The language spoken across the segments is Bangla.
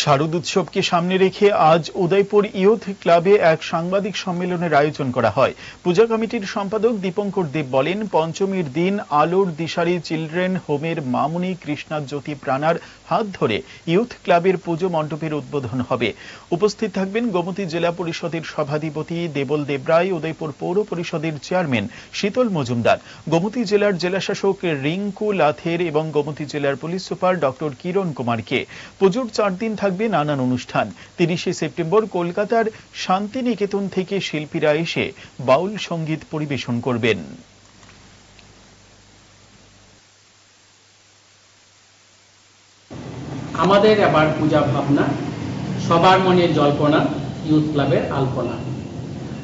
শারদ উৎসবকে সামনে রেখে আজ উদয়পুর ইয়ুথ ক্লাবে এক সাংবাদিক সম্মেলনের আয়োজন করা হয়। পূজা কমিটির সম্পাদক দীপঙ্কর দেব বলেন, পঞ্চমীর দিন আলোর দিশারি চিলড্রেন হোমের মামুনি কৃষ্ণা জ্যোতি প্রাণার হাত ধরে ইয়ুথ ক্লাবের পুজো মণ্ডপের উদ্বোধন হবে। উপস্থিত থাকবেন গোমতী জেলা পরিষদের সভাধিপতি দেবল দেবরায়, উদয়পুর পৌর পরিষদের চেয়ারম্যান শীতল মজুমদার, গোমতী জেলার জেলাশাসক রিঙ্কু লাথের এবং গোমতী জেলার পুলিশ সুপার ডক্টর কিরণ কুমারকে। পুজোর চার দিন থাকবে নানান অনুষ্ঠান। তিরিশে সেপ্টেম্বর কলকাতার শান্তিনিকেতন থেকে শিল্পীরা এসে বাউল সংগীত পরিবেশন করবেন। আমাদের এবার পূজা ভাবনা, সবার মনের জল্পনা, ইউথ ক্লাবের আলপনা।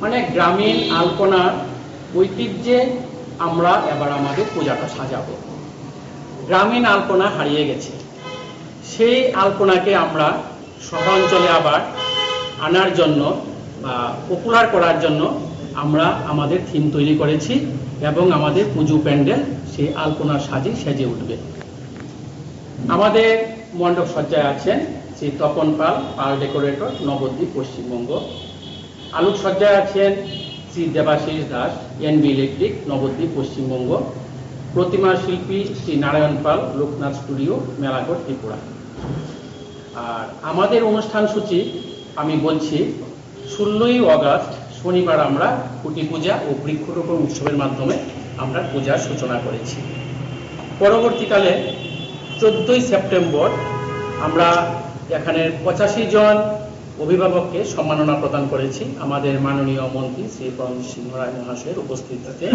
মানে গ্রামীণ আলপনার ঐতিহ্যে আমরা এবার আমাদের পূজাটা সাজাবো। গ্রামীণ আলপনা হারিয়ে গেছে। সেই আলপনাকে আমরা শহরাঞ্চলে আবার আনার জন্য বা পপুলার করার জন্য আমরা আমাদের থিম তৈরি করেছি এবং আমাদের পুজো প্যান্ডেল সেই আলপনার সাজে সেজে উঠবে। আমাদের মণ্ডপ সজ্জায় আছেন শ্রী তপন পাল পাল ডেকোরেটর, নবদ্বীপ, পশ্চিমবঙ্গ। আলোক সজ্জায় আছেন শ্রী দেবাশিস দাস এনবি ইলেকট্রিক, নবদ্বীপ, পশ্চিমবঙ্গ। প্রতিমা শিল্পী শ্রী নারায়ণ পাল, লোকনাথ স্টুডিও, মেলাঘর ত্রিপুরা। আর আমাদের অনুষ্ঠান সূচি, আমি বলছি, ষোলোই অগাস্ট শনিবার আমরা কুটি পূজা ও বৃক্ষরোপণ উৎসবের মাধ্যমে আমরা পূজার সূচনা করেছি। পরবর্তীকালে চোদ্দই সেপ্টেম্বর আমরা এখানে পঁচাশি জন অভিভাবককে সম্মাননা প্রদান করেছি। আমাদের মাননীয় মন্ত্রী শ্রী পরম সিংহ রায় মহাশয়ের উপস্থিতিতে।